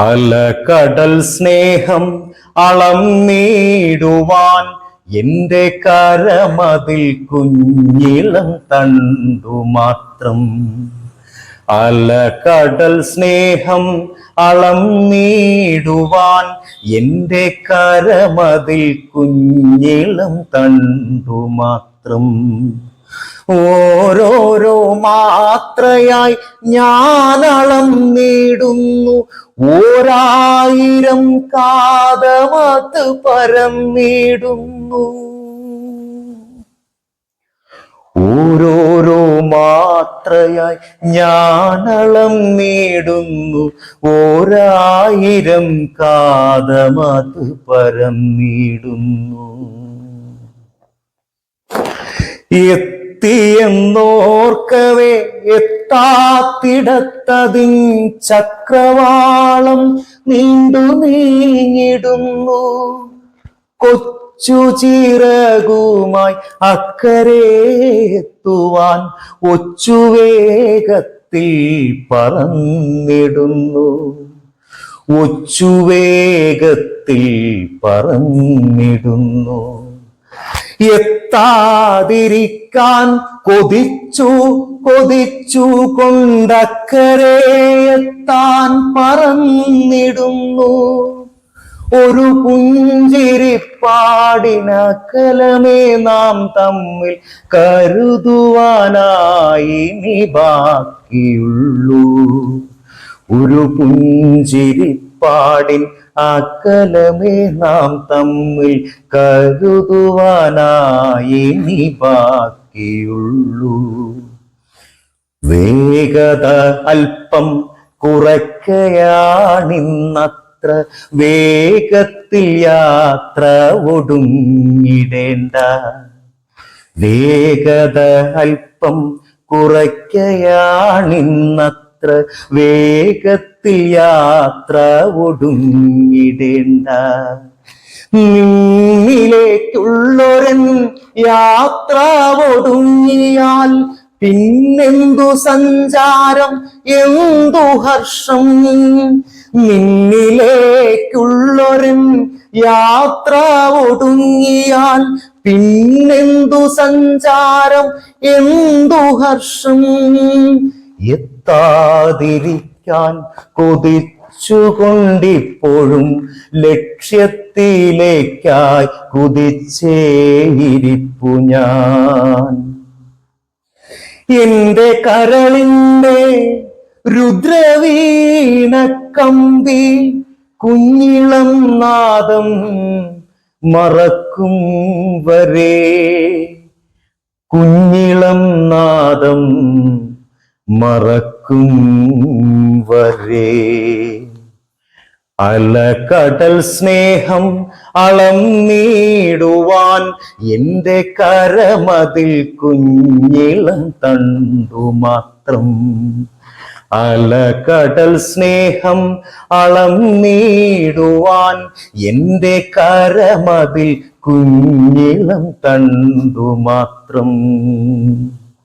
അലകടൽ സ്നേഹം അളം അളന്നിടുവാൻ എന്റെ കരമതിൽ കുഞ്ഞിളം തണ്ടു മാത്രം. അലകടൽ സ്നേഹം അളം അളന്നിടുവാൻ എന്റെ കരമതിൽ കുഞ്ഞിളം തണ്ടു മാത്രം. ഓരോരോ മാത്രയായി ഞാനളം നേടുന്നു. ഓരായിരം കാതമത് പരന്നിടുന്നു ഓരോരോ മാത്രയായി ഞാനളം നേടുന്നു. ഓരായിരം കാതമത് പരന്നിടുന്നു എത്തിയെന്നോർക്കവേ എത്താത്തിടത്തതിൻ ചക്രവാളം നീണ്ടു നീങ്ങിടുന്നു. കൊച്ചു ചിറകുമായി അക്കരെ എത്തുവാൻ ഒച്ചുവേഗത്തിൽ പറന്നിടുന്നു. ഒച്ചുവേഗത്തിൽ പറന്നിടുന്നു. എത്താതിരിക്കാൻ കൊതിച്ചു കൊതിച്ചു കൊണ്ടക്കരെ എത്താൻ പറന്നിടുന്നു ഒരു പുഞ്ചിരിപ്പാടിനക്കലമേ നാം തമ്മിൽ കരുതുവാനായി നീ ബാക്കിയുള്ളൂ. ഒരു പുഞ്ചിരിപ്പാടിൻ അക്കലമേ നാം തമ്മിൽ കരുതുവാനായി നീ ബാക്കിയുള്ളൂ. വേഗത അല്പം കുറയ്ക്കയാണിന്നത്ര വേഗത്തിൽ യാത്ര ഒടുങ്ങിടേണ്ട. വേഗത അല്പം കുറയ്ക്കയാണിന്നത്ര വേഗത്തിൽ യാത്ര ഒടുങ്ങിടേണ്ട. നിന്നിലേക്കുള്ളൊരൻ യാത്ര ഒടുങ്ങിയാൽ പിന്നെന്തു സഞ്ചാരം എന്തു ഹർഷം? നിന്നിലേക്കുള്ളൊരൻ യാത്ര ഒടുങ്ങിയാൽ പിന്നെന്തു സഞ്ചാരം എന്തു ഹർഷം? എത്താതിരിക്കാൻ കൊതിച്ചുകൊണ്ടിപ്പോഴും ലക്ഷ്യത്തിലേക്കായി കുതിച്ചേയിരിപ്പു ഞാൻ. എന്റെ കരളിന്റെ രുദ്രവീണ കമ്പി കുഞ്ഞിളം നാദം മറക്കും വരെ. കുഞ്ഞിളം നാദം മറക്കും വരെ അലകടൽ സ്നേഹം അളം നീടുവാൻ എന്റെ കരമതിൽ കുഞ്ഞിളം തണ്ടു മാത്രം. അലകടൽ സ്നേഹം അളം നീടുവാൻ എന്റെ കരമതിൽ കുഞ്ഞിളം തണ്ടു മാത്രം.